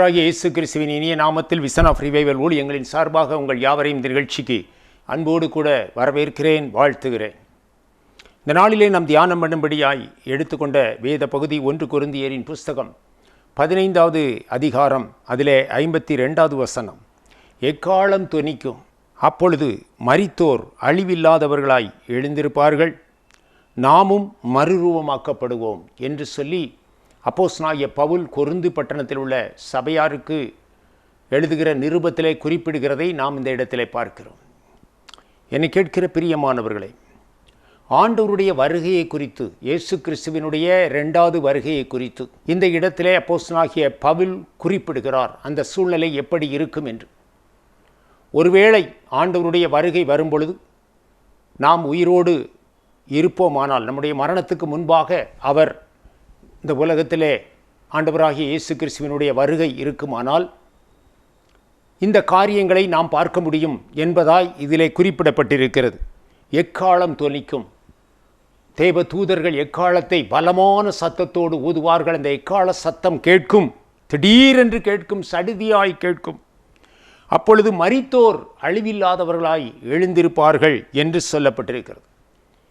ஆண்டவராகிய இயேசு கிறிஸ்துவின் இனிய நாமத்தில் விசன் ஆஃப் ரிவைவல் ஊழியங்களின் சார்பாக உங்கள் யாவரையும் இந்த நிகழ்ச்சிக்கு அன்போடு கூட வரவேற்கிறேன் வாழ்த்துகிறேன். இந்த நாளிலே நாம் தியானம் பண்ணும்படியாய் எடுத்துக்கொண்ட வேத பகுதி ஒன்று குருந்தியரின் புஸ்தகம் பதினைந்தாவது அதிகாரம் அதிலே ஐம்பத்தி ரெண்டாவது வசனம். எக்காலம் துணிக்கும் அப்பொழுது மரித்தோர் அழிவில்லாதவர்களாய் எழுந்திருப்பார்கள். நாமும் மறுரூபமாக்கப்படுவோம் என்று சொல்லி அப்போஸ்னாகிய பவுல் கொருந்து பட்டணத்தில் உள்ள சபையாருக்கு எழுதுகிற நிருபத்திலே குறிப்பிடுகிறதை நாம் இந்த இடத்திலே பார்க்கிறோம். என்னை கேட்கிற பிரியமானவர்களே ஆண்டவருடைய வருகையை குறித்து இயேசு கிறிஸ்துவினுடைய ரெண்டாவது வருகையை குறித்து இந்த இடத்திலே அப்போஸ்னாகிய பவுல் குறிப்பிடுகிறார். அந்த சூழ்நிலை எப்படி இருக்கும் என்று. ஒருவேளை ஆண்டவருடைய வருகை வரும்பொழுது நாம் உயிரோடு இருப்போமானால் நம்முடைய மரணத்துக்கு முன்பாக அவர் இந்த உலகத்திலே ஆண்டவராகிய இயேசு கிறிஸ்துவினுடைய வருகை இருக்குமானால் இந்த காரியங்களை நாம் பார்க்க முடியும் என்பதாய் இதிலே குறிப்பிடப்பட்டிருக்கிறது. எக்காலம் தொனிக்கும்? தேவ தூதர்கள் எக்காலத்தை பலமான சத்தத்தோடு ஊதுவார்கள்? அந்த எக்கால சத்தம் கேட்கும் திடீரென்று கேட்கும் சடுதியாய் கேட்கும். அப்பொழுது மரித்தோர் அழிவில்லாதவர்களாய் எழுந்திருப்பார்கள் என்று சொல்லப்பட்டிருக்கிறது.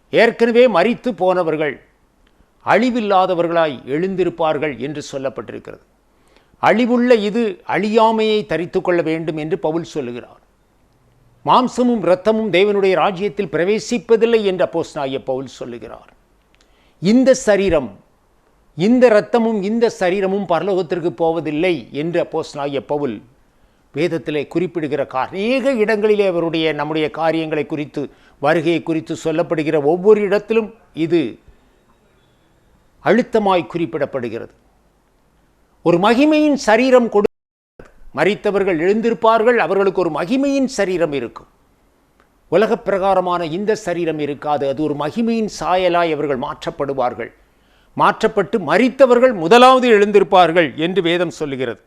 ஏற்கனவே மறித்து போனவர்கள் அழிவில்லாதவர்களாய் எழுந்திருப்பார்கள் என்று சொல்லப்பட்டிருக்கிறது. அழிவுள்ள இது அழியாமையை தரித்து கொள்ள வேண்டும் என்று பவுல் சொல்லுகிறார். மாம்சமும் இரத்தமும் தேவனுடைய ராஜ்யத்தில் பிரவேசிப்பதில்லை என்று அப்போஸ்னாகிய பவுல் சொல்லுகிறார். இந்த சரீரம் இந்த இரத்தமும் இந்த சரீரமும் பரலோகத்திற்கு போவதில்லை என்று அப்போஸ்னாகிய பவுல் வேதத்திலே குறிப்பிடுகிற அநேக இடங்களிலே அவருடைய நம்முடைய காரியங்களை குறித்து வருகையை குறித்து சொல்லப்படுகிற ஒவ்வொரு இடத்திலும் இது அழுத்தமாய் குறிப்பிடப்படுகிறது. ஒரு மகிமையின் சரீரம் கொடு மறித்தவர்கள் எழுந்திருப்பார்கள் அவர்களுக்கு ஒரு மகிமையின் சரீரம் இருக்கும். உலகப் பிரகாரமான இந்த சரீரம் இருக்காது அது ஒரு மகிமையின் சாயலாய் அவர்கள் மாற்றப்படுவார்கள். மாற்றப்பட்டு மறித்தவர்கள் முதலாவது எழுந்திருப்பார்கள் என்று வேதம் சொல்லுகிறது.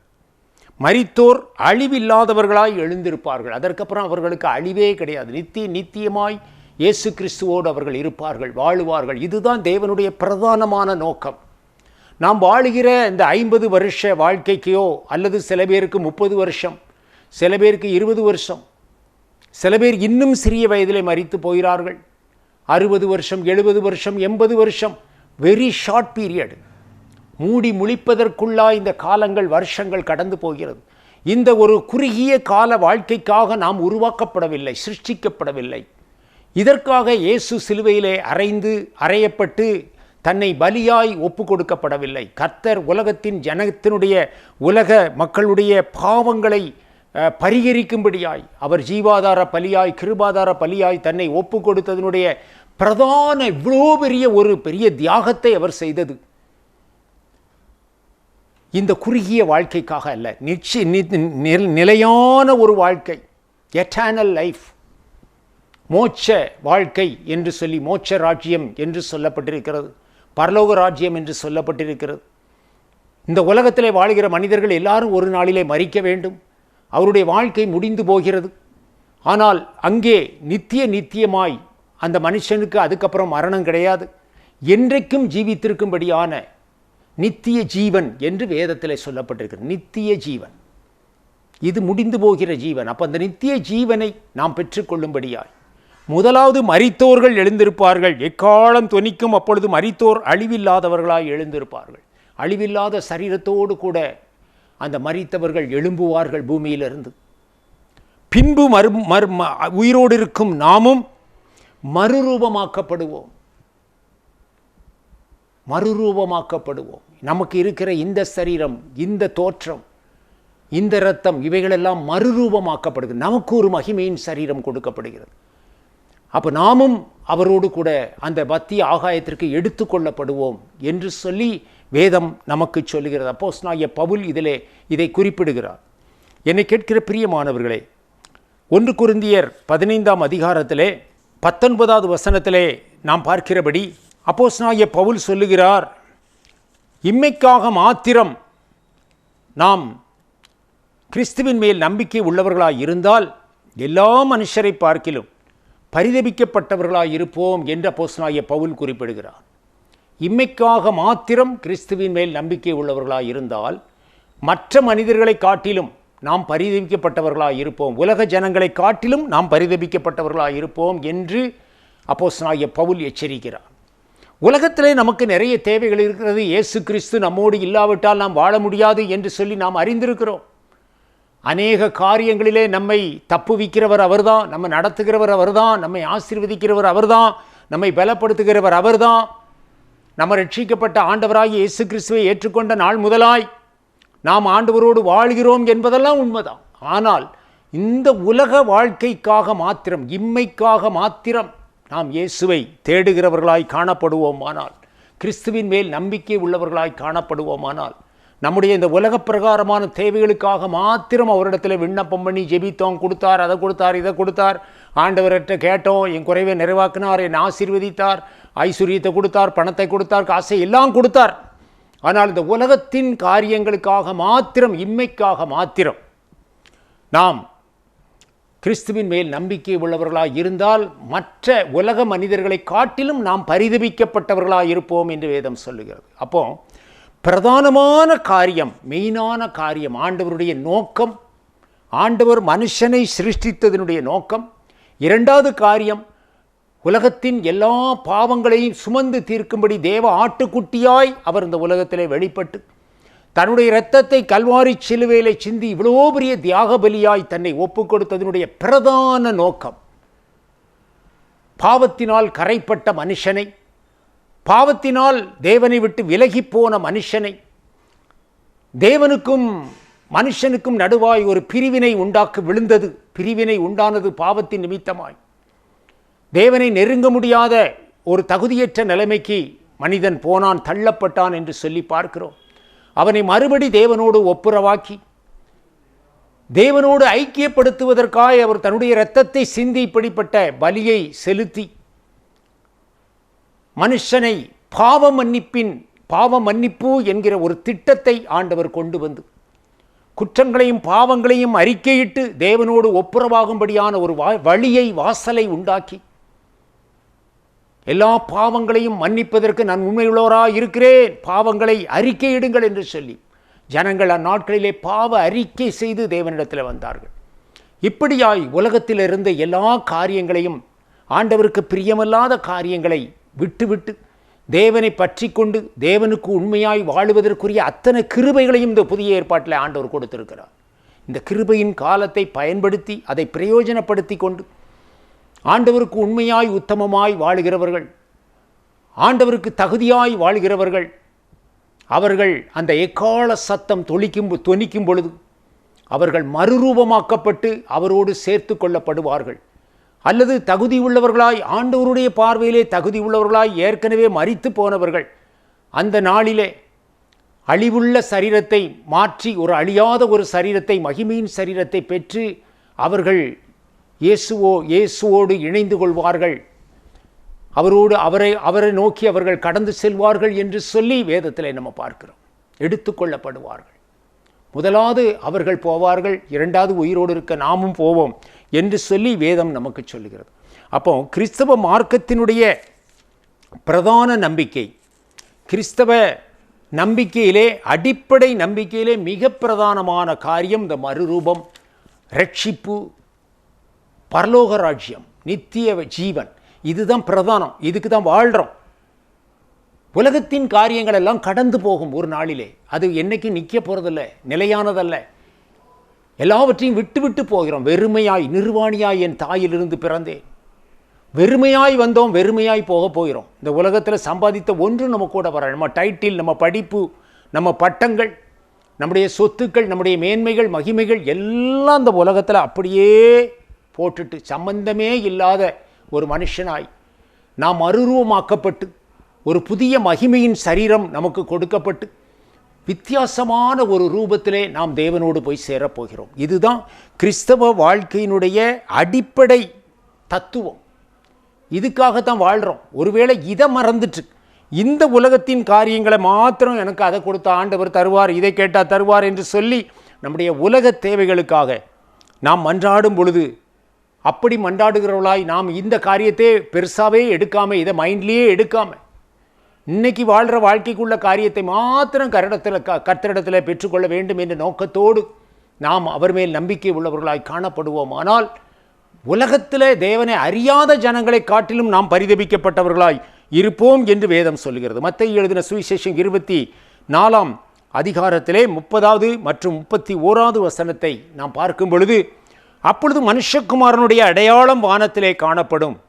மரித்தோர் அழிவில்லாதவர்களாய் எழுந்திருப்பார்கள் அதற்கப்புறம் அவர்களுக்கு அழிவே கிடையாது. நித்திய நித்தியமாய் இயேசு கிறிஸ்துவோடு அவர்கள் இருப்பார்கள் வாழுவார்கள். இதுதான் தேவனுடைய பிரதானமான நோக்கம். நாம் வாழுகிற இந்த ஐம்பது வருஷ வாழ்க்கைக்கையோ அல்லது சில பேருக்கு முப்பது வருஷம் சில பேருக்கு இருபது வருஷம் சில பேர் இன்னும் சிறிய வயதிலே மறித்து போகிறார்கள். அறுபது வருஷம் எழுபது வருஷம் எண்பது வருஷம் வெரி ஷார்ட் பீரியட் மூடி முழிப்பதற்குள்ளா இந்த காலங்கள் வருஷங்கள் கடந்து போகிறது. இந்த ஒரு குறுகிய கால வாழ்க்கைக்காக நாம் உருவாக்கப்படவில்லை சிருஷ்டிக்கப்படவில்லை. இதற்காக இயேசு சிலுவையிலே அரைந்து அறையப்பட்டு தன்னை பலியாய் ஒப்பு கொடுக்கப்படவில்லை கர்த்தர் உலகத்தின் ஜனத்தினுடைய உலக மக்களுடைய பாவங்களை பரிகரிக்கும்படியாய் அவர் ஜீவாதார பலியாய் கிருபாதார பலியாய் தன்னை ஒப்பு கொடுத்ததனுடைய பிரதான இவ்வளோ பெரிய ஒரு பெரிய தியாகத்தை அவர் செய்தது. இந்த குறுகிய வாழ்க்கைக்காக அல்ல நிச்சய நிலையான ஒரு வாழ்க்கை எட்டர்னல் லைஃப் மோட்ச வாழ்க்கை என்று சொல்லி மோட்ச ராஜ்யம் என்று சொல்லப்பட்டிருக்கிறது. பரலோக ராஜ்யம் என்று சொல்லப்பட்டிருக்கிறது. இந்த உலகத்திலே வாழ்கிற மனிதர்கள் எல்லாரும் ஒரு நாளிலே மறிக்க வேண்டும். அவருடைய வாழ்க்கை முடிந்து போகிறது. ஆனால் அங்கே நித்திய நித்தியமாய் அந்த மனுஷனுக்கு அதுக்கப்புறம் மரணம் கிடையாது. என்றைக்கும் ஜீவித்திருக்கும்படியான நித்திய ஜீவன் என்று வேதத்தில் சொல்லப்பட்டிருக்கிறது. நித்திய ஜீவன். இது முடிந்து போகிற ஜீவன். அப்போ அந்த நித்திய ஜீவனை நாம் பெற்றுக்கொள்ளும்படியாய் முதலாவது மறித்தோர்கள் எழுந்திருப்பார்கள். எக்காலம் துணிக்கும் அப்பொழுது மறித்தோர் அழிவில்லாதவர்களாய் எழுந்திருப்பார்கள். அழிவில்லாத சரீரத்தோடு கூட அந்த மறித்தவர்கள் எழும்புவார்கள் பூமியிலிருந்து. பின்பு மறு மறு உயிரோடு இருக்கும் நாமும் மறுரூபமாக்கப்படுவோம். மறுரூபமாக்கப்படுவோம். நமக்கு இருக்கிற இந்த சரீரம் இந்த தோற்றம் இந்த இரத்தம் இவைகளெல்லாம் மறுரூபமாக்கப்படுகிறது. நமக்கு ஒரு மகிமையின் சரீரம் கொடுக்கப்படுகிறது. அப்போ நாமும் அவரோடு கூட அந்த பத்திய ஆகாயத்திற்கு எடுத்துக்கொள்ளப்படுவோம் என்று சொல்லி வேதம் நமக்கு சொல்லுகிறது. அப்போஸ் நாய பவுல் இதிலே இதை குறிப்பிடுகிறார். என்னை கேட்கிற பிரியமானவர்களே ஒன்று குருந்தியர் பதினைந்தாம் அதிகாரத்திலே பத்தொன்பதாவது வசனத்திலே நாம் பார்க்கிறபடி அப்போஸ் நாய பவுல் சொல்லுகிறார் இம்மைக்காக மாத்திரம் நாம் கிறிஸ்துவின் மேல் நம்பிக்கை உள்ளவர்களாக இருந்தால் எல்லா மனுஷரை பார்க்கிலும் பரிதபிக்கப்பட்டவர்களாய் இருப்போம் என்று போஸ்னாய பவுல் குறிப்பிடுகிறார். இம்மைக்காக மாத்திரம் கிறிஸ்துவின் மேல் நம்பிக்கை உள்ளவர்களாய் இருந்தால் மற்ற மனிதர்களை காட்டிலும் நாம் பரிதவிக்கப்பட்டவர்களாக இருப்போம் உலக ஜனங்களை காட்டிலும் நாம் பரிதபிக்கப்பட்டவர்களாக இருப்போம் என்று அப்போஸ்னாய பவுல் எச்சரிக்கிறார். உலகத்திலே நமக்கு நிறைய தேவைகள் இருக்கிறது. இயேசு கிறிஸ்து நம்மோடு இல்லாவிட்டால் நாம் வாழ முடியாது என்று சொல்லி நாம் அறிந்திருக்கிறோம். அநேக காரியங்களிலே நம்மை தப்புவிக்கிறவர் அவர்தான் நம்ம நடத்துகிறவர் அவர்தான் நம்மை ஆசீர்வதிக்கிறவர் அவர்தான் நம்மை பலப்படுத்துகிறவர் அவர்தான். நம்ம ரட்சிக்கப்பட்ட ஆண்டவராகி இயேசு கிறிஸ்துவை ஏற்றுக்கொண்ட நாள் முதலாய் நாம் ஆண்டவரோடு வாழ்கிறோம் என்பதெல்லாம் உண்மைதான். ஆனால் இந்த உலக வாழ்க்கைக்காக மாத்திரம் இம்மைக்காக மாத்திரம் நாம் இயேசுவை தேடுகிறவர்களாய் காணப்படுவோமானால் கிறிஸ்துவின் மேல் நம்பிக்கை உள்ளவர்களாய் காணப்படுவோமானால் நம்முடைய இந்த உலக பிரகாரமான தேவைகளுக்காக மாத்திரம் அவரிடத்தில் விண்ணப்பம் பண்ணி ஜெபித்தோம் கொடுத்தார் அதை கொடுத்தார் இதை கொடுத்தார். ஆண்டவர்கிட்ட கேட்டோம் என் குறைவை நிறைவாக்கினார் என் ஆசீர்வதித்தார் ஐஸ்வர்யத்தை கொடுத்தார் பணத்தை கொடுத்தார் காசை எல்லாம் கொடுத்தார். ஆனால் இந்த உலகத்தின் காரியங்களுக்காக மாத்திரம் இம்மைக்காக மாத்திரம் நாம் கிறிஸ்துவின் மேல் நம்பிக்கை உள்ளவர்களாக இருந்தால் மற்ற உலக மனிதர்களை காட்டிலும் நாம் பரிதபிக்கப்பட்டவர்களாக இருப்போம் என்று வேதம் சொல்லுகிறது. அப்போது பிரதானமான காரியம் மெயினான காரியம் ஆண்டவருடைய நோக்கம் ஆண்டவர் மனுஷனை சிருஷ்டித்ததனுடைய நோக்கம். இரண்டாவது காரியம் உலகத்தின் எல்லா பாவங்களையும் சுமந்து தீர்க்கும்படி தேவ ஆட்டுக்குட்டியாய் அவர் இந்த உலகத்திலே வெளிப்பட்டு தன்னுடைய இரத்தத்தை கல்வாரி சிலுவையிலே சிந்தி இவ்வளோ பெரிய தியாக பலியாய் தன்னை ஒப்பு கொடுத்ததனுடைய பிரதான நோக்கம். பாவத்தினால் கரைப்பட்ட மனுஷனை பாவத்தினால் தேவனை விட்டு விலகி போன மனுஷனை. தேவனுக்கும் மனுஷனுக்கும் நடுவாய் ஒரு பிரிவினை உண்டாக்க விழுந்தது. பிரிவினை உண்டானது பாவத்தின் நிமித்தமாய். தேவனை நெருங்க முடியாத ஒரு தகுதியற்ற நிலைமைக்கு மனிதன் போனான் தள்ளப்பட்டான் என்று சொல்லி பார்க்கிறோம். அவனை மறுபடி தேவனோடு ஒப்புரவாக்கி தேவனோடு ஐக்கியப்படுத்துவதற்காக அவர் தன்னுடைய இரத்தத்தை சிந்தி இப்படிப்பட்ட பலியை செலுத்தி மனுஷனை பாவ மன்னிப்பின் பாவ மன்னிப்பு என்கிற ஒரு திட்டத்தை ஆண்டவர் கொண்டு வந்து குற்றங்களையும் பாவங்களையும் அறிக்கையிட்டு தேவனோடு ஒப்புரவாகும்படியான ஒரு வா வழியை வாசலை உண்டாக்கி எல்லா பாவங்களையும் மன்னிப்பதற்கு நான் உண்மையுள்ளவராக இருக்கிறேன். பாவங்களை அறிக்கையிடுங்கள் என்று சொல்லி ஜனங்கள் அந்நாட்களிலே பாவ அறிக்கை செய்து தேவனிடத்தில் வந்தார்கள். இப்படியாய் உலகத்தில் இருந்த எல்லா காரியங்களையும் ஆண்டவருக்கு பிரியமல்லாத காரியங்களை விட்டுவிட்டு தேவனை பற்றி கொண்டு தேவனுக்கு உண்மையாய் வாழுவதற்குரிய அத்தனை கிருபைகளையும் இந்த புதிய ஏற்பாட்டில் ஆண்டவர் கொடுத்திருக்கிறார். இந்த கிருபையின் காலத்தை பயன்படுத்தி அதை பிரயோஜனப்படுத்தி கொண்டு ஆண்டவருக்கு உண்மையாய் உத்தமமாய் வாழுகிறவர்கள் ஆண்டவருக்கு தகுதியாய் வாழ்கிறவர்கள் அவர்கள் அந்த எக்கால சத்தம் தொளிக்கும் தொனிக்கும் பொழுது அவர்கள் மறுரூபமாக்கப்பட்டு அவரோடு சேர்த்து கொள்ளப்படுவார்கள். அல்லது தகுதி உள்ளவர்களாய் ஆண்டவருடைய பார்வையிலே தகுதி உள்ளவர்களாய் ஏற்கனவே மறித்து போனவர்கள் அந்த நாளிலே அழிவுள்ள சரீரத்தை மாற்றி ஒரு அழியாத ஒரு சரீரத்தை மகிமையின் சரீரத்தை பெற்று அவர்கள் இயேசுவோ இயேசுவோடு இணைந்து கொள்வார்கள். அவரோடு அவரை அவரை நோக்கி அவர்கள் கடந்து செல்வார்கள் என்று சொல்லி வேதத்தில் நம்ம பார்க்கிறோம். எடுத்துக்கொள்ளப்படுவார்கள் முதலாவது அவர்கள் போவார்கள் இரண்டாவது உயிரோடு இருக்க நாமும் போவோம். என்று சொல்லி வேதம் நமக்கு சொல்லுகிறது. அப்போ கிறிஸ்தவ மார்க்கத்தினுடைய பிரதான நம்பிக்கை கிறிஸ்தவ நம்பிக்கையிலே அடிப்படை நம்பிக்கையிலே மிக பிரதானமான காரியம் இந்த மறுரூபம் ரட்சிப்பு பரலோக ராஜ்யம் நித்திய ஜீவன். இதுதான் பிரதானம். இதுக்கு தான் வாழ்கிறோம் உலகத்தின் காரியங்கள் எல்லாம் கடந்து போகும் ஒரு நாளிலே. அது என்னைக்கு நிற்க போகிறதில்ல நிலையானதல்ல. எல்லாவற்றையும் விட்டுவிட்டு போகிறோம். வெறுமையாய் நிர்வாணியாய் என் தாயிலிருந்து பிறந்தேன். வெறுமையாய் வந்தோம் வெறுமையாய் போக போகிறோம். இந்த உலகத்தில் சம்பாதித்த ஒன்று நம்ம கூட வர நம்ம டைட்டில் நம்ம படிப்பு நம்ம பட்டங்கள் நம்முடைய சொத்துக்கள் நம்முடைய மேன்மைகள் மகிமைகள் எல்லாம் இந்த உலகத்தில் அப்படியே போட்டுட்டு சம்பந்தமே இல்லாத ஒரு மனுஷனாய் நாம் அருருவமாக்கப்பட்டு ஒரு புதிய மகிமையின் சரீரம் நமக்கு கொடுக்கப்பட்டு வித்தியாசமான ஒரு ரூபத்திலே நாம் தேவனோடு போய் சேரப்போகிறோம். இதுதான் கிறிஸ்தவ வாழ்க்கையினுடைய அடிப்படை தத்துவம். இதுக்காகத்தான் வாழ்கிறோம் ஒருவேளை இதை மறந்துட்டு இந்த உலகத்தின் காரியங்களை மாத்திரம் எனக்கு அதை கொடுத்த ஆண்டவர் தருவார் இதை கேட்டால் தருவார் என்று சொல்லி நம்முடைய உலக தேவைகளுக்காக நாம் மன்றாடும் பொழுது அப்படி மன்றாடுகிறவளாய் நாம் இந்த காரியத்தை பெருசாகவே எடுக்காமல் இதை மைண்ட்லேயே எடுக்காமல் இன்னைக்கு வாழ்கிற வாழ்க்கைக்குள்ள காரியத்தை மாத்திரம் கரிடத்தில் க கர்த்தரிடத்தில் பெற்றுக்கொள்ள வேண்டும் என்ற நோக்கத்தோடு நாம் அவர் மேல் நம்பிக்கை உள்ளவர்களாய் காணப்படுவோம். ஆனால் உலகத்தில் தேவனை அறியாத ஜனங்களை காட்டிலும் நாம் பரிதபிக்கப்பட்டவர்களாய் இருப்போம் என்று வேதம் சொல்கிறது மத்திய எழுதின சுவிசேஷம் இருபத்தி நாலாம் அதிகாரத்திலே முப்பதாவது மற்றும் முப்பத்தி ஓராவது வசனத்தை நாம் பார்க்கும் பொழுது அப்பொழுது மனுஷகுமாரனுடைய அடையாளம் வானத்திலே காணப்படும்.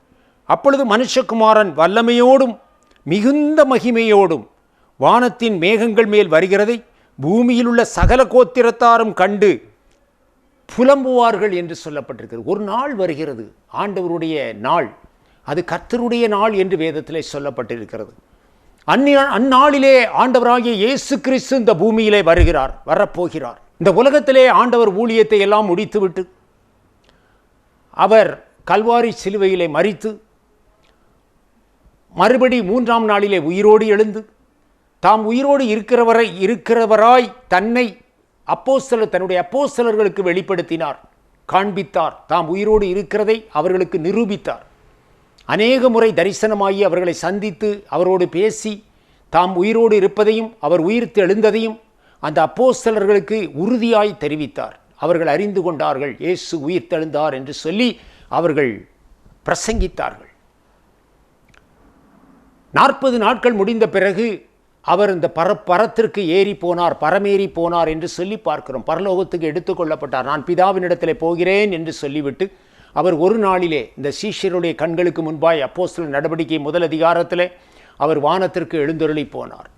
அப்பொழுது மனுஷகுமாரன் வல்லமையோடும் மிகுந்த மகிமையோடும் வானத்தின் மேகங்கள் மேல் வருகிறதை பூமியில் உள்ள சகல கோத்திரத்தாரும் கண்டு புலம்புவார்கள் என்று சொல்லப்பட்டிருக்கிறது. ஒரு நாள் வருகிறது. ஆண்டவருடைய நாள். அது கர்த்தருடைய நாள் என்று வேதத்திலே சொல்லப்பட்டிருக்கிறது. அந்நிய அந்நாளிலே ஆண்டவராகிய இயேசு கிறிஸ்து இந்த பூமியிலே வருகிறார் வரப்போகிறார். இந்த உலகத்திலே ஆண்டவர் ஊழியத்தை எல்லாம் முடித்துவிட்டு அவர் கல்வாரி சிலுவையிலே மறித்து மறுபடி மூன்றாம் நாளிலே உயிரோடு எழுந்து தாம் உயிரோடு இருக்கிறவரை இருக்கிறவராய் தன்னை அப்போஸ்தலர் தன்னுடைய அப்போஸ்தலர்களுக்கு வெளிப்படுத்தினார் காண்பித்தார். தாம் உயிரோடு இருக்கிறதை அவர்களுக்கு நிரூபித்தார். அநேக முறை தரிசனமாகி அவர்களை சந்தித்து அவரோடு பேசி தாம் உயிரோடு இருப்பதையும் அவர் உயிர்த்து எழுந்ததையும் அந்த அப்போஸ்தலர்களுக்கு உறுதியாய் தெரிவித்தார். அவர்கள் அறிந்து கொண்டார்கள் இயேசு உயிர்த்தெழுந்தார் என்று சொல்லி அவர்கள் பிரசங்கித்தார்கள். நாற்பது நாட்கள் முடிந்த பிறகு அவர் இந்த பர பரத்திற்கு ஏறி போனார் பரமேறி போனார் என்று சொல்லி பார்க்கிறோம். பரலோகத்துக்கு எடுத்துக்கொள்ளப்பட்டார் நான் பிதாவினிடத்தில் போகிறேன் என்று சொல்லிவிட்டு அவர் ஒரு நாளிலே இந்த சீஷருடைய கண்களுக்கு முன்பாய் அப்போஸ்தலர் நடவடிக்கை முதல் அதிகாரத்தில் அவர் வானத்திற்கு எழுந்தருளி போனார்.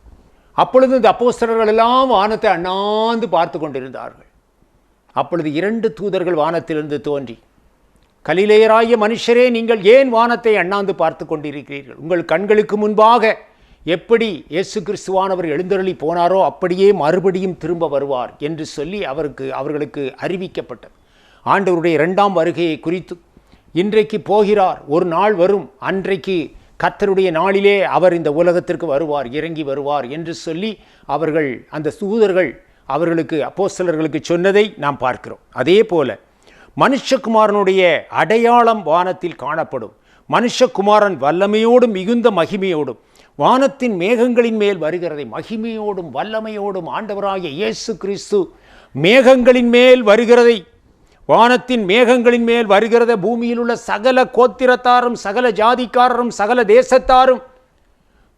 அப்பொழுது இந்த அப்போஸ்தலர்கள் எல்லாம் வானத்தை அண்ணாந்து பார்த்து கொண்டிருந்தார்கள். அப்பொழுது இரண்டு தூதர்கள் வானத்திலிருந்து தோன்றி கலிலேயராகிய மனுஷரே நீங்கள் ஏன் வானத்தை அண்ணாந்து பார்த்து கொண்டிருக்கிறீர்கள்? உங்கள் கண்களுக்கு முன்பாக எப்படி இயேசு கிறிஸ்துவானவர் எழுந்தருளி போனாரோ அப்படியே மறுபடியும் திரும்ப வருவார் என்று சொல்லி அவருக்கு அவர்களுக்கு அறிவிக்கப்பட்டது. ஆண்டவருடைய இரண்டாம் வருகையை குறித்து இன்றைக்கு போகிறார் ஒரு நாள் வரும் அன்றைக்கு கர்த்தருடைய நாளிலே அவர் இந்த உலகத்திற்கு வருவார் இறங்கி வருவார் என்று சொல்லி அவர்கள் அந்த தூதர்கள் அவர்களுக்கு அப்போஸ்தலர்களுக்கு சொன்னதை நாம் பார்க்கிறோம். அதே போல மனுஷகுமாரனுடைய அடையாளம் வானத்தில் காணப்படும். மனுஷகுமாரன் வல்லமையோடும் மிகுந்த மகிமையோடும் வானத்தின் மேகங்களின் மேல் வருகிறதை மகிமையோடும் வல்லமையோடும் ஆண்டவராகிய இயேசு கிறிஸ்து மேகங்களின் மேல் வருகிறதை வானத்தின் மேகங்களின் மேல் வருகிறத பூமியில் உள்ள சகல கோத்திரத்தாரும் சகல ஜாதிக்காரரும் சகல தேசத்தாரும்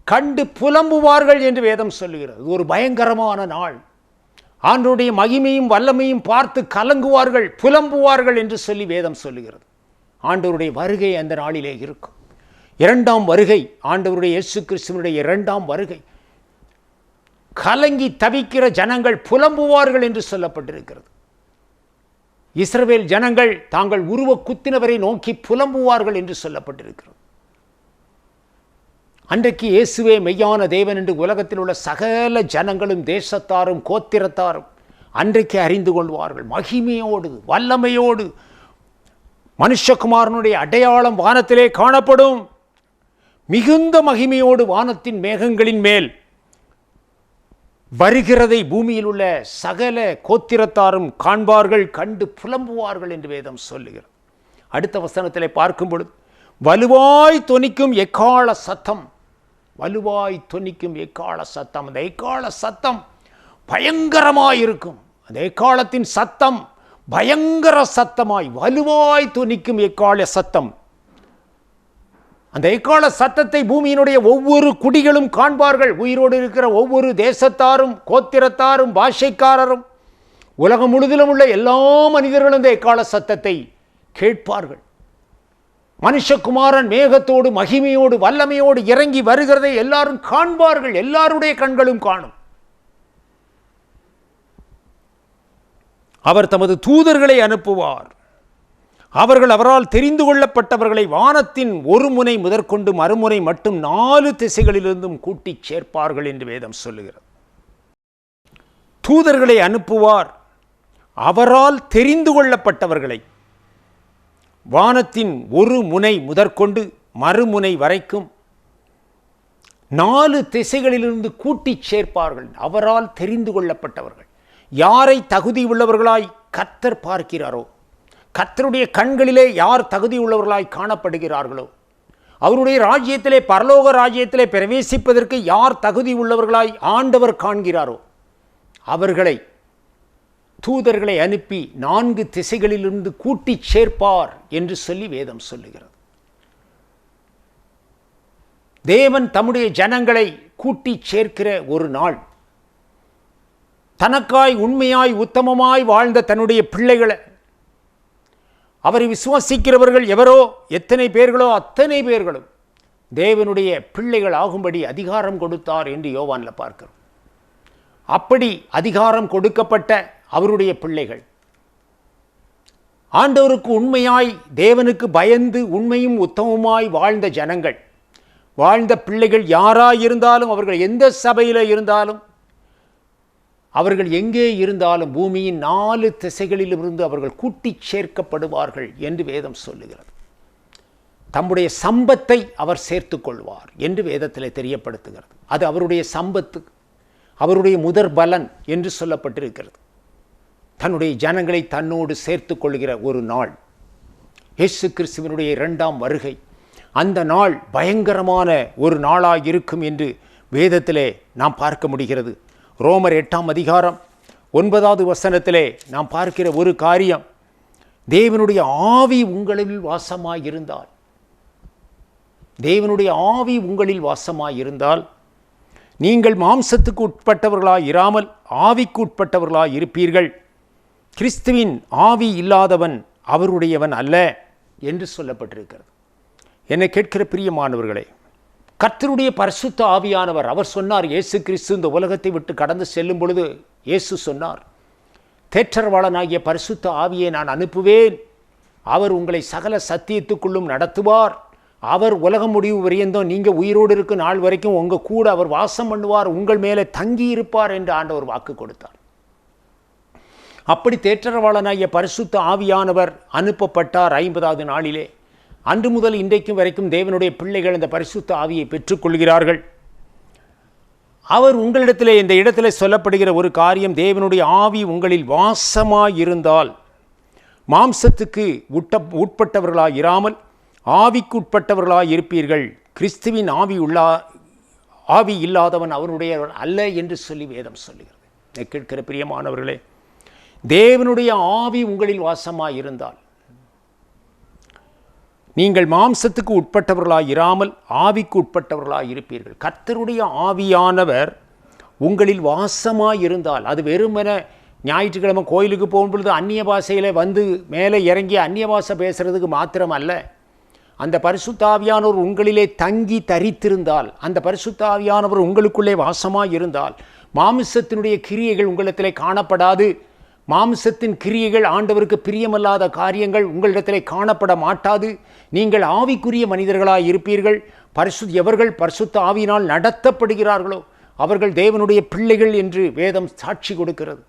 கண்டு புலம்புவார்கள் என்று வேதம் சொல்லுகிறது. ஒரு பயங்கரமான நாள். ஆண்டோடைய மகிமையும் வல்லமையும் பார்த்து கலங்குவார்கள் புலம்புவார்கள் என்று சொல்லி வேதம் சொல்லுகிறது. ஆண்டவருடைய வருகை அந்த நாளிலே இருக்கும். இரண்டாம் வருகை ஆண்டவருடைய இயேசு கிறிஸ்துவனுடைய இரண்டாம் வருகை. கலங்கி தவிக்கிற ஜனங்கள் புலம்புவார்கள் என்று சொல்லப்பட்டிருக்கிறது. இஸ்ரவேல் ஜனங்கள் தாங்கள் உருவ குத்தினவரை நோக்கி புலம்புவார்கள் என்று சொல்லப்பட்டிருக்கிறது. அன்றைக்கு இயேசுவே மெய்யான தேவன் என்று உலகத்தில் உள்ள சகல ஜனங்களும் தேசத்தாரும் கோத்திரத்தாரும் அன்றைக்கு அறிந்து கொள்வார்கள். மகிமையோடு வல்லமையோடு. மனுஷகுமாரனுடைய அடையாளம் வானத்திலே காணப்படும். மிகுந்த மகிமையோடு வானத்தின் மேகங்களின் மேல் வருகிறதை பூமியில் உள்ள சகல கோத்திரத்தாரும் காண்பார்கள் கண்டு புலம்புவார்கள் என்று வேதம் சொல்லுகிறது. அடுத்த வசனத்திலே பார்க்கும் பொழுது வலுவாய் தொனிக்கும் எக்கால சத்தம். வலுவாய் தொனிக்கும் எக்கால சத்தம்? அந்த எக்கால சத்தம் பயங்கரமாயிருக்கும். அந்த எக்காலத்தின் சத்தம் பயங்கர சத்தமாய் வலுவாய் தொனிக்கும் எக்கால சத்தம். அந்த எக்கால சத்தத்தை பூமியினுடைய ஒவ்வொரு குடிகளும் காண்பார்கள். உயிரோடு இருக்கிற ஒவ்வொரு தேசத்தாரும் கோத்திரத்தாரும் பாஷைக்காரரும் உலகம் முழுதிலும் உள்ள எல்லா மனிதர்களும் இந்த எக்கால சத்தத்தை கேட்பார்கள். மனுஷகுமாரன் மேகத்தோடு மகிமையோடு வல்லமையோடு இறங்கி வருகிறதை எல்லாரும் காண்பார்கள். எல்லாருடைய கண்களும் காணும். அவர் தமது தூதர்களை அனுப்புவார். அவர்கள் அவரால் தெரிந்து கொள்ளப்பட்டவர்களை வானத்தின் ஒரு முனை முதற்கொண்டு மறுமுனை மட்டும் நாலு திசைகளிலிருந்தும் கூட்டிச் சேர்ப்பார்கள் என்று வேதம் சொல்லுகிறது. தூதர்களை அனுப்புவார். அவரால் தெரிந்து கொள்ளப்பட்டவர்களை வானத்தின் ஒரு முனை முதற்கொண்டு மறுமுனை வரைக்கும் நாலு திசைகளிலிருந்து கூட்டிச் சேர்ப்பார்கள். அவரால் தெரிந்து கொள்ளப்பட்டவர்கள். யாரை தகுதி உள்ளவர்களாய் கத்தர் பார்க்கிறாரோ கத்தருடைய கண்களிலே யார் தகுதி உள்ளவர்களாய் காணப்படுகிறார்களோ அவருடைய ராஜ்யத்திலே பரலோக ராஜ்யத்திலே பிரவேசிப்பதற்கு யார் தகுதி உள்ளவர்களாய் ஆண்டவர் காண்கிறாரோ அவர்களை தூதர்களை அனுப்பி நான்கு திசைகளிலிருந்து கூட்டிச் சேர்ப்பார் என்று சொல்லி வேதம் சொல்லுகிறது. தேவன் தம்முடைய ஜனங்களை கூட்டிச் சேர்க்கிற ஒரு நாள். தனக்காய் உண்மையாய் உத்தமமாய் வாழ்ந்த தன்னுடைய பிள்ளைகளை. அவரை விசுவாசிக்கிறவர்கள் எவரோ எத்தனை பேர்களோ அத்தனை பேர்களும் தேவனுடைய பிள்ளைகள் ஆகும்படி அதிகாரம் கொடுத்தார் என்று யோவானில் பார்க்கிறோம். அப்படி அதிகாரம் கொடுக்கப்பட்ட அவருடைய பிள்ளைகள். ஆண்டவருக்கு உண்மையாய் தேவனுக்கு பயந்து உண்மையும் உத்தமமாய் வாழ்ந்த ஜனங்கள். வாழ்ந்த பிள்ளைகள் யாராக இருந்தாலும் அவர்கள் எந்த சபையில் இருந்தாலும் அவர்கள் எங்கே இருந்தாலும் பூமியின் நாலு திசைகளிலிருந்து அவர்கள் கூட்டி சேர்க்கப்படுவார்கள் என்று வேதம் சொல்லுகிறது. தம்முடைய சம்பத்தை அவர் சேர்த்து கொள்வார் என்று வேதத்தில் தெரியப்படுத்துகிறது. அது அவருடைய சம்பத்து அவருடைய முதற் பலன் என்று சொல்லப்பட்டிருக்கிறது. தன்னுடைய ஜனங்களை தன்னோடு சேர்த்து கொள்கிற ஒரு நாள். இயேசு கிறிஸ்துவனுடைய இரண்டாம் வருகை. அந்த நாள் பயங்கரமான ஒரு நாளாக இருக்கும் என்று வேதத்திலே நாம் பார்க்க முடிகிறது. ரோமர் எட்டாம் அதிகாரம் ஒன்பதாவது வசனத்திலே நாம் பார்க்கிற ஒரு காரியம். தேவனுடைய ஆவி உங்களில் வாசமாய் இருந்தால். தேவனுடைய ஆவி உங்களில் வாசமாயிருந்தால் நீங்கள் மாம்சத்துக்கு உட்பட்டவர்களாக இராமல் ஆவிக்கு உட்பட்டவர்களாக இருப்பீர்கள். கிறிஸ்துவின் ஆவி இல்லாதவன் அவருடையவன் அல்ல என்று சொல்லப்பட்டிருக்கிறது. என்னை கேட்கிற பிரியமானவர்களே கர்த்தருடைய பரிசுத்த ஆவியானவர் அவர் சொன்னார் இயேசு கிறிஸ்து இந்த உலகத்தை விட்டு கடந்து செல்லும் பொழுது இயேசு சொன்னார் தேற்றர்வாளனாகிய பரிசுத்த ஆவியை நான் அனுப்புவேன். அவர் உங்களை சகல சத்தியத்துக்குள்ளும் நடத்துவார். அவர் உலகம் முடிவு வரையந்தோம். நீங்கள் உயிரோடு இருக்கும் நாள் வரைக்கும் உங்கள் கூட அவர் வாசம் பண்ணுவார். உங்கள் மேலே தங்கி இருப்பார் என்று ஆண்டவர் வாக்கு கொடுத்தார். அப்படி தேற்றரவாளனாகிய பரிசுத்த ஆவியானவர் அனுப்பப்பட்டார் ஐம்பதாவது நாளிலே. அன்று முதல் இன்றைக்கும் வரைக்கும் தேவனுடைய பிள்ளைகள் இந்த பரிசுத்த ஆவியை பெற்றுக்கொள்கிறார்கள். அவர் உங்களிடத்திலே இந்த இடத்துல சொல்லப்படுகிற ஒரு காரியம் தேவனுடைய ஆவி உங்களில் வாசமாயிருந்தால் மாம்சத்துக்கு உட்ட உட்பட்டவர்களாக இராமல் ஆவிக்கு உட்பட்டவர்களாக இருப்பீர்கள். கிறிஸ்துவின் ஆவி உள்ளா ஆவி இல்லாதவன் அவனுடையவன் அல்ல என்று சொல்லி வேதம் சொல்லுகிறது. கேட்கிற பிரியமானவர்களே தேவனுடைய ஆவி உங்களில் வாசமாக இருந்தால் நீங்கள் மாம்சத்துக்கு உட்பட்டவர்களாக இராமல் ஆவிக்கு உட்பட்டவர்களாக இருப்பீர்கள். கர்த்தருடைய ஆவியானவர் உங்களில் வாசமாக இருந்தால் அது வெறுமன ஞாயிற்றுக்கிழமை கோயிலுக்கு போகும் பொழுது அந்நிய பாஷையில் வந்து மேலே இறங்கி அந்நிய பாஷை பேசுகிறதுக்கு மாத்திரம் அல்ல அந்த பரிசுத்தாவியானவர் உங்களிலே தங்கி தரித்திருந்தால் அந்த பரிசுத்தாவியானவர் உங்களுக்குள்ளே வாசமாக இருந்தால் மாமிசத்தினுடைய கிரியைகள் உங்களிடத்திலே காணப்படாது. மாம்சத்தின் கிரியைகள் ஆண்டவருக்கு பிரியமல்லாத காரியங்கள் உங்களிடத்திலே காணப்பட மாட்டாது. நீங்கள் ஆவிக்குரிய மனிதர்களாய் இருப்பீர்கள். பரிசு எவர்கள் பரிசுத்த ஆவியினால் நடத்தப்படுகிறார்களோ அவர்கள் தேவனுடைய பிள்ளைகள் என்று வேதம் சாட்சி கொடுக்கிறது.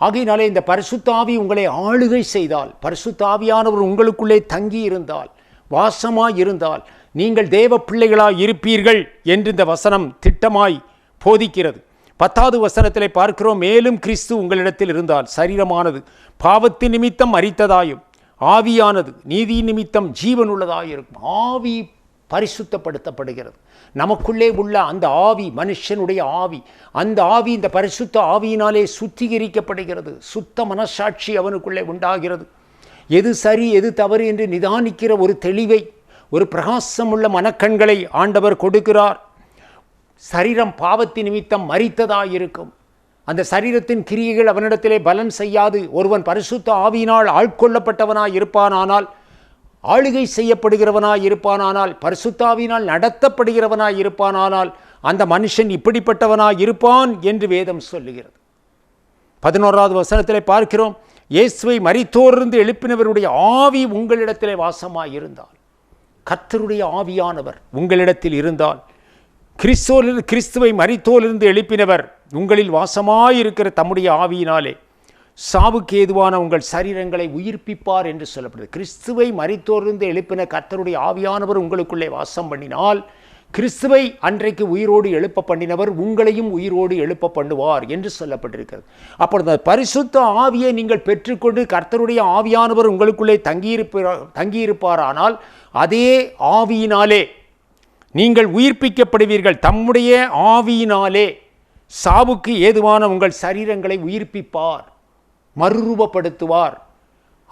ஆகையினாலே இந்த பரிசுத்த ஆவி உங்களை ஆளுகை செய்தால் பரிசுத்த ஆவியானவர் உங்களுக்குள்ளே தங்கி இருந்தால் வாசமாய் இருந்தால் நீங்கள் தேவ பிள்ளைகளாய் இருப்பீர்கள் என்று இந்த வசனம் திட்டமாய் போதிக்கிறது. பத்தாவது வசனத்திலே பார்க்கிறோம் மேலும் கிறிஸ்து உங்களிடத்தில் இருந்தால் சரீரமானது பாவத்தின் நிமித்தம் மறித்ததாயும் ஆவியானது நீதி நிமித்தம் ஜீவன் உள்ளதாயிருக்கும் ஆவி பரிசுத்தப்படுத்தப்படுகிறது. நமக்குள்ளே உள்ள அந்த ஆவி மனுஷனுடைய ஆவி அந்த ஆவி இந்த பரிசுத்த ஆவியினாலே சுத்திகரிக்கப்படுகிறது. சுத்த மனசாட்சி அவனுக்குள்ளே உண்டாகிறது. எது சரி எது தவறு என்று நிதானிக்கிற ஒரு தெளிவை ஒரு பிரகாசமுள்ள மனக்கண்களை ஆண்டவர் கொடுக்கிறார். சரீரம் பாவத்தின் நிமித்தம் மறித்ததாயிருக்கும் அந்த சரீரத்தின் கிரியைகள் அவனிடத்திலே பலன் செய்யாது. ஒருவன் பரிசுத்த ஆவியினால் ஆட்கொள்ளப்பட்டவனாய் இருப்பானானால் ஆளுகை செய்யப்படுகிறவனாய் இருப்பானானால் பரிசுத்தாவினால் நடத்தப்படுகிறவனாய் இருப்பானானால் அந்த மனுஷன் இப்படிப்பட்டவனாய் இருப்பான் என்று வேதம் சொல்லுகிறது. பதினோராவது வசனத்திலே பார்க்கிறோம் இயேசுவை மரித்தோரிருந்து எழுப்பினவருடைய ஆவி உங்களிடத்திலே வாசமாய் இருந்தால் கர்த்தருடைய ஆவியானவர் உங்களிடத்தில் இருந்தால் கிறிஸ்தோலிருந்து கிறிஸ்துவை மறித்தோலிருந்து எழுப்பினவர் உங்களில் வாசமாயிருக்கிற தம்முடைய ஆவியினாலே. சாவுக்கு ஏதுவான உங்கள் சரீரங்களை உயிர்ப்பிப்பார் என்று சொல்லப்படுது. கிறிஸ்துவை மரித்தோரிருந்து எழுப்பின கர்த்தருடைய ஆவியானவர் உங்களுக்குள்ளே வாசம் பண்ணினால் கிறிஸ்துவை அன்றைக்கு உயிரோடு எழுப்ப பண்ணினவர் உங்களையும் உயிரோடு எழுப்ப பண்ணுவார் என்று சொல்லப்பட்டிருக்கிறது. அப்பொழுது அந்த பரிசுத்த ஆவியை நீங்கள் பெற்றுக்கொண்டு கர்த்தருடைய ஆவியானவர் உங்களுக்குள்ளே தங்கியிருப்பார் தங்கியிருப்பாரானால் அதே ஆவியினாலே நீங்கள் உயிர்ப்பிக்கப்படுவீர்கள். தம்முடைய ஆவியினாலே சாவுக்கு ஏதுவான உங்கள் சரீரங்களை உயிர்ப்பிப்பார் மறுரூபப்படுத்துவார்.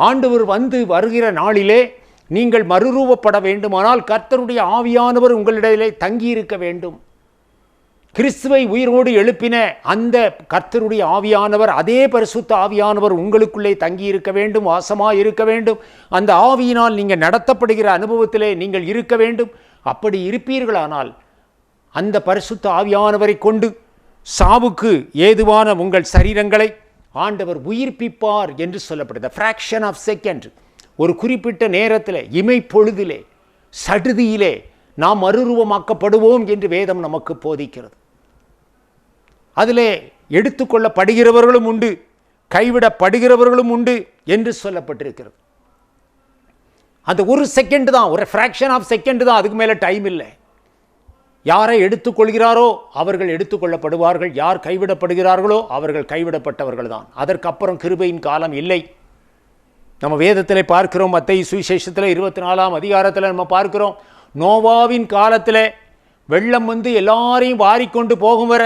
ஆண்டவர் வந்து வருகிற நாளிலே நீங்கள் மறுரூபப்பட வேண்டுமானால் கர்த்தருடைய ஆவியானவர் உங்களிடையிலே தங்கியிருக்க வேண்டும். கிறிஸ்துவை உயிரோடு எழுப்பின அந்த கர்த்தருடைய ஆவியானவர் அதே பரிசுத்த ஆவியானவர் உங்களுக்குள்ளே தங்கியிருக்க வேண்டும் வாசமாக இருக்க வேண்டும். அந்த ஆவியினால் நீங்கள் நடத்தப்படுகிற அனுபவத்திலே நீங்கள் இருக்க வேண்டும். அப்படி இருப்பீர்களானால் அந்த பரிசுத்த ஆவியானவரை கொண்டு சாவுக்கு ஏதுவான உங்கள் சரீரங்களை ஆண்டவர் உயிர்ப்பிப்பார் என்று சொல்லப்படுது. ஃப்ராக்ஷன் ஆஃப் செகண்ட் ஒரு குறிப்பிட்ட நேரத்தில் இமை பொழுதிலே சடுதியிலே நாம் மறுரூபமாக்கப்படுவோம் என்று வேதம் நமக்கு போதிக்கிறது. அதிலே எடுத்துக்கொள்ளப்படுகிறவர்களும் உண்டு கைவிடப்படுகிறவர்களும் உண்டு என்று சொல்லப்பட்டிருக்கிறது. அந்த ஒரு செகண்ட் தான். ஒரு ஃப்ராக்ஷன் ஆஃப் செகண்ட் தான். அதுக்கு மேலே டைம் இல்லை. யாரை எடுத்துக்கொள்கிறாரோ அவர்கள் எடுத்துக்கொள்ளப்படுவார்கள். யார் கைவிடப்படுகிறார்களோ அவர்கள் கைவிடப்பட்டவர்கள் தான். அதற்கப்புறம் கிருபையின் காலம் இல்லை. நம்ம வேதத்தில் பார்க்கிறோம். மத்திய சுவிசேஷத்தில் இருபத்தி நாலாம் அதிகாரத்தில் நம்ம பார்க்கிறோம். நோவாவின் காலத்தில் வெள்ளம் வந்து எல்லாரையும் வாரிக்கொண்டு போகும் வர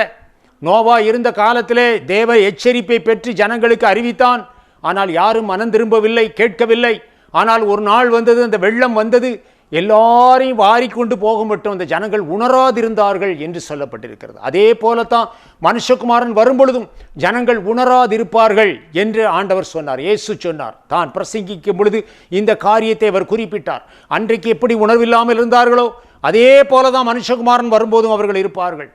நோவா இருந்த காலத்திலே தேவ எச்சரிப்பை பெற்று ஜனங்களுக்கு அறிவித்தான். ஆனால் யாரும் மனம் திரும்பவில்லை கேட்கவில்லை. ஆனால் ஒரு நாள் வந்தது அந்த வெள்ளம் வந்தது எல்லாரையும் வாரிக்கொண்டு போக மட்டும் அந்த ஜனங்கள் உணராதிருந்தார்கள் என்று சொல்லப்பட்டிருக்கிறது. அதே போலத்தான் மனுஷகுமாரன் வரும்பொழுதும் ஜனங்கள் உணராதிருப்பார்கள் என்று ஆண்டவர் சொன்னார். இயேசு சொன்னார் தான் பிரசங்கிக்கும் பொழுது இந்த காரியத்தை அவர் குறிப்பிட்டார். அன்றைக்கு எப்படி உணர்வில்லாமல் இருந்தார்களோ அதே போலதான் மனுஷகுமாரன் வரும்போதும் அவர்கள் இருப்பார்கள்.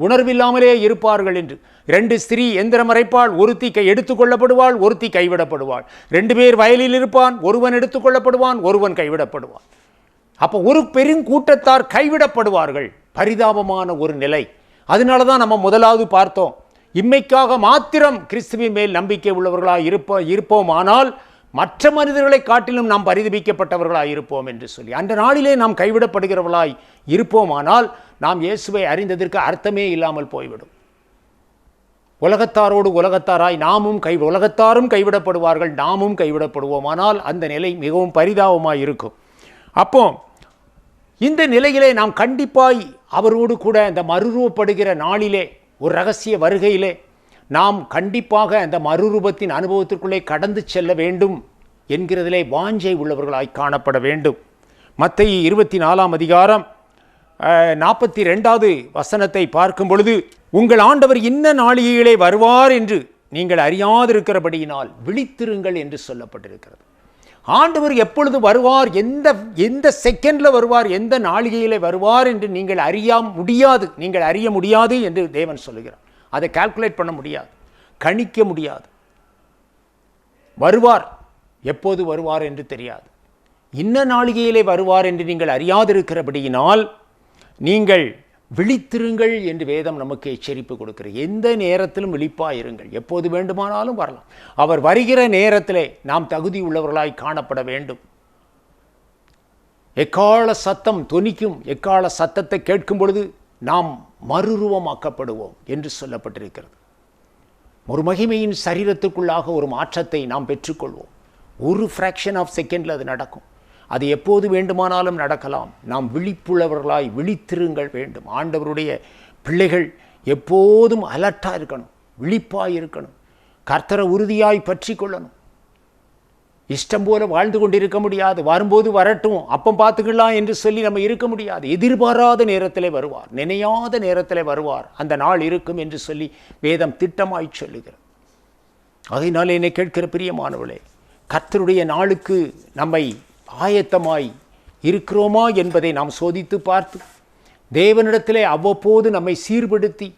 உணர்வில்லாமலே இருப்பார்கள் என்று. ரெண்டு ஸ்திரீ எந்திரம் அரைப்பாள் ஒருத்தி கை எடுத்துக்கொள்ளப்படுவாள் ஒருத்தி கைவிடப்படுவாள். ரெண்டு பேர் வயலில் இருப்பான் ஒருவன் எடுத்துக்கொள்ளப்படுவான் ஒருவன் கைவிடப்படுவான். அப்போ ஒரு பெருங்கூட்டத்தார் கைவிடப்படுவார்கள். பரிதாபமான ஒரு நிலை. அதனால தான் நம்ம முதலாவது பார்த்தோம். இம்மைக்காக மாத்திரம் கிறிஸ்துவின் மேல் நம்பிக்கை உள்ளவர்களாக இருப்போம். இருப்போமானால் மற்ற மனிதர்களை காட்டிலும் நாம் பரிதபிக்கப்பட்டவர்களாய் இருப்போம் என்று சொல்லி அந்த நாளிலே நாம் கைவிடப்படுகிறவர்களாய் இருப்போமானால் நாம் இயேசுவை அறிந்ததற்கு அர்த்தமே இல்லாமல் போய்விடும். உலகத்தாரோடு உலகத்தாராய் நாமும் கை உலகத்தாரும் கைவிடப்படுவார்கள் நாமும் கைவிடப்படுவோமானால் அந்த நிலை மிகவும் பரிதாபமாக இருக்கும். அப்போ இந்த நிலையிலே நாம் கண்டிப்பாய் அவரோடு கூட இந்த மறுரூபப்படுகிற நாளிலே ஒரு ரகசிய வருகையிலே நாம் கண்டிப்பாக அந்த மறுரூபத்தின் அனுபவத்திற்குள்ளே கடந்து செல்ல வேண்டும் என்கிறதிலே வாஞ்சை உள்ளவர்களாய் காணப்பட வேண்டும். மத்திய இருபத்தி நாலாம் அதிகாரம் நாற்பத்தி ரெண்டாவது வசனத்தை பார்க்கும் பொழுது உங்கள் ஆண்டவர் இன்ன நாளிகையிலே வருவார் என்று நீங்கள் அறியாதிருக்கிறபடியினால் விழித்திருங்கள் என்று சொல்லப்பட்டிருக்கிறது. ஆண்டவர் எப்பொழுது வருவார் எந்த எந்த செகண்டில் வருவார் எந்த நாளிகையில் வருவார் என்று நீங்கள் அறிய முடியாது நீங்கள் அறிய முடியாது என்று தேவன் சொல்லுகிறார். அதை கால்குலேட் பண்ண முடியாது. கணிக்க முடியாது. வருவார். எப்போது வருவார் என்று தெரியாது. இன்ன நாளிகையிலே வருவார் என்று நீங்கள் அறியாதிருக்கிறபடியினால் நீங்கள் விழித்திருங்கள் என்று வேதம் நமக்கு எச்சரிப்பு கொடுக்கிறது. எந்த நேரத்திலும் விழிப்பாயிருங்கள். எப்போது வேண்டுமானாலும் வரலாம். அவர் வருகிற நேரத்திலே நாம் தகுதி உள்ளவர்களாய் காணப்பட வேண்டும். எக்கால சத்தம் தொனிக்கும் எக்கால சத்தத்தை கேட்கும் பொழுது நாம் மறுருவமாக்கப்படுவோம் என்று சொல்லப்பட்டிருக்கிறது. ஒரு மகிமையின் சரீரத்துக்குள்ளாக ஒரு மாற்றத்தை நாம் பெற்றுக்கொள்வோம். ஒரு ஃப்ராக்ஷன் ஆஃப் செகண்டில் அது நடக்கும். அது எப்போது வேண்டுமானாலும் நடக்கலாம். நாம் விழிப்புள்ளவர்களாய் விழித்திருங்கள் வேண்டும். ஆண்டவருடைய பிள்ளைகள் எப்போதும் அலர்ட்டாக இருக்கணும். விழிப்பாக இருக்கணும். கர்த்தரை உறுதியாய் பற்றி கொள்ளணும். இஷ்டம் போல வாழ்ந்து கொண்டிருக்க முடியாது. வரும்போது வரட்டும். அப்பம் பார்த்துக்கலாம் என்று சொல்லி நம்ம இருக்க முடியாது. எதிர்பாராத நேரத்தில் வருவார். நினையாத நேரத்தில் வருவார். அந்த நாள் இருக்கும் என்று சொல்லி வேதம் திட்டமாய் சொல்லுகிறது. அதனால் என்னை கேட்கிற பிரியமானவளே கர்த்தருடைய நாளுக்கு நம்மை ஆயத்தமாய் இருக்கிறோமா என்பதை நாம் சோதித்து பார்த்து தேவனிடத்திலே அவ்வப்போது நம்மை சீர்படுத்தி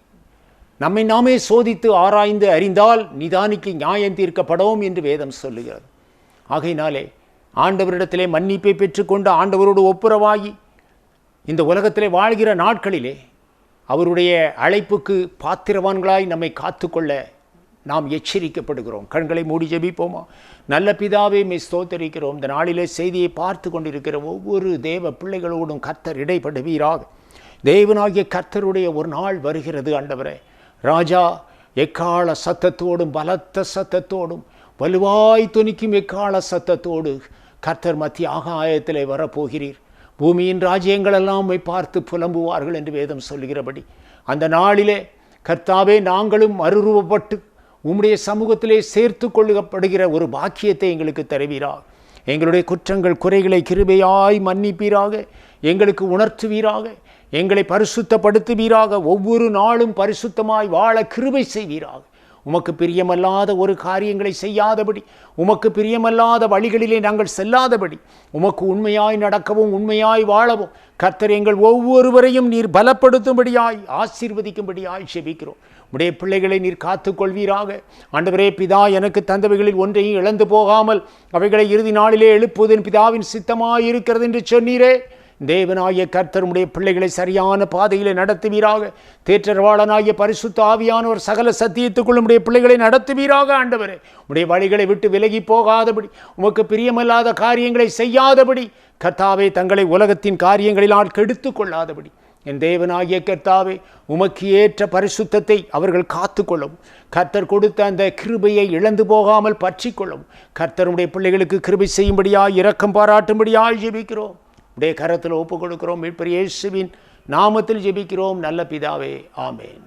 நம்மை நாமே சோதித்து ஆராய்ந்து அறிந்தால் நிதானிக்கு நியாயம் தீர்க்கப்படவும் என்று வேதம் சொல்லுகிறது. ஆகையினாலே ஆண்டவரிடத்திலே மன்னிப்பை பெற்றுக்கொண்டு ஆண்டவரோடு ஒப்புரவாகி இந்த உலகத்திலே வாழ்கிற நாட்களிலே அவருடைய அழைப்புக்கு பாத்திரவான்களாய் நம்மை காத்துக்கொள்ள நாம் எச்சரிக்கப்படுகிறோம். கண்களை மூடி ஜெபிப்போமா? நல்ல பிதாவே மே ஸ்தோத்தரிக்கிறோம். இந்த நாளிலே செய்தியை பார்த்து கொண்டிருக்கிற ஒவ்வொரு தேவ பிள்ளைகளோடும் கர்த்தர் இடைப்படுவீராக. தேவனாகிய கர்த்தருடைய ஒரு நாள் வருகிறது ஆண்டவரே. ராஜா எக்கால சத்தத்தோடும் பலத்த சத்தத்தோடும் வலுவாய் துணிக்கும் எக்கால சத்தத்தோடு கர்த்தர் மத்திய ஆகாயத்திலே வரப்போகிறீர். பூமியின் ராஜ்யங்கள் எல்லாம் பார்த்து புலம்புவார்கள் என்று வேதம் சொல்கிறபடி அந்த நாளிலே கர்த்தாவே நாங்களும் மறுரூபப்பட்டு உம்முடைய சமூகத்திலே சேர்த்து கொள்ளப்படுகிற ஒரு பாக்கியத்தை எங்களுக்கு தருவீராக எங்களுடைய குற்றங்கள் குறைகளை கிருபையாய் மன்னிப்பீராக. எங்களுக்கு உணர்த்துவீராக. எங்களை பரிசுத்தப்படுத்துவீராக. ஒவ்வொரு நாளும் பரிசுத்தமாய் வாழ கிருபை செய்வீராக. உமக்கு பிரியமல்லாத ஒரு காரியங்களை செய்யாதபடி உமக்கு பிரியமல்லாத வழிகளிலே நாங்கள் செல்லாதபடி உமக்கு உண்மையாய் நடக்கவும் உண்மையாய் வாழவும் கர்த்தர் எங்கள் ஒவ்வொருவரையும் நீர் பலப்படுத்தும்படியாய் ஆசீர்வதிக்கும்படியாய் செபிக்கிறோம். உடைய பிள்ளைகளை நீர் காத்துக்கொள்வீராக. ஆண்டவரே பிதா எனக்கு தந்தவைகளில் ஒன்றையும் இழந்து போகாமல் அவைகளை இறுதி நாளிலே எழுப்புவதன் பிதாவின் சித்தமாயிருக்கிறது என்று சொன்னீரே. தேவனாகிய கர்த்தருடைய பிள்ளைகளை சரியான பாதையில் நடத்துவீராக. தேற்றர்வாளனாகிய பரிசுத்த ஆவியானவர் சகல சத்தியத்துக்குள் உடைய பிள்ளைகளை நடத்துவீராக ஆண்டவரே. உடைய வழிகளை விட்டு விலகி போகாதபடி உமக்கு பிரியமில்லாத காரியங்களை செய்யாதபடி கர்த்தாவே தங்களை உலகத்தின் காரியங்களினால் கெடுத்து கொள்ளாதபடி. என் தேவனாகிய கர்த்தாவே உமக்கு ஏற்ற பரிசுத்தத்தை அவர்கள் காத்துக்கொள்ளவும் கர்த்தர் கொடுத்த அந்த கிருபையை இழந்து போகாமல் பற்றி கொள்ளவும் கர்த்தருடைய பிள்ளைகளுக்கு கிருபை செய்யும்படியாய் இரக்கம் பாராட்டும்படியாய் ஜெபிக்கிறோம். உடைய கரத்தில் ஒப்பு கொடுக்கிறோம் மீட்பர் நாமத்தில் ஜெபிக்கிறோம் நல்ல பிதாவே ஆமேன்